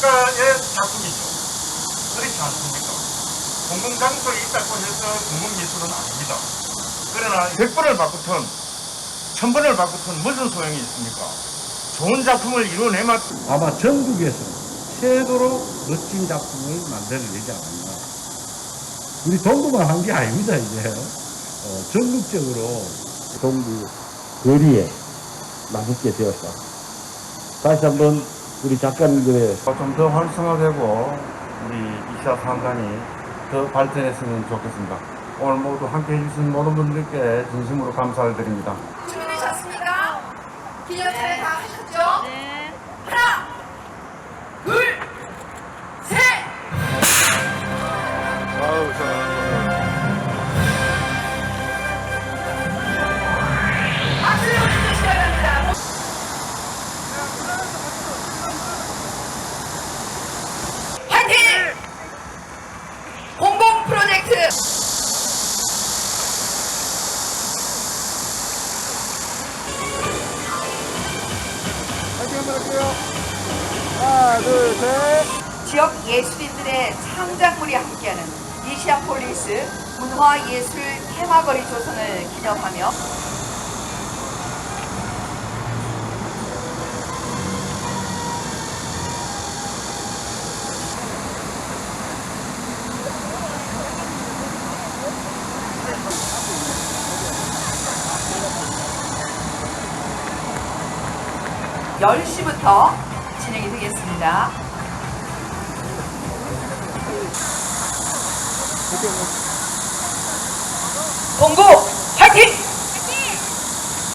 작가의 작품이죠. 그렇지 않습니까? 공공장소에 있다고 해서 공공미술은 아닙니다. 그러나 100번을 바꾸든 1000번을 바꾸든 무슨 소용이 있습니까? 좋은 작품을 이루어내만 아마 전국에서 최고로 멋진 작품을 만들어내지 않았나. 우리 동구만 한 게 아닙니다, 이제. 어, 전국적으로 동구 거리에 남게 되었다. 다시 한번 우리 작가님들의 좀 더 활성화되고 우리 이샤 상관이 더 발전했으면 좋겠습니다. 오늘 모두 함께 해주신 모든 분들께 진심으로 감사를 드립니다. 준비되셨습니까? 기념 촬영 다 하셨죠? 네. 하나, 둘, 셋. 박수 주시기 바랍니다. 화이팅! 공공 프로젝트 지역 예술인들의 창작물이 함께하는 이시아폴리스 문화예술 테마거리 조성을 기념하며 열시부터 진행이 되겠습니다. 공고 화이팅!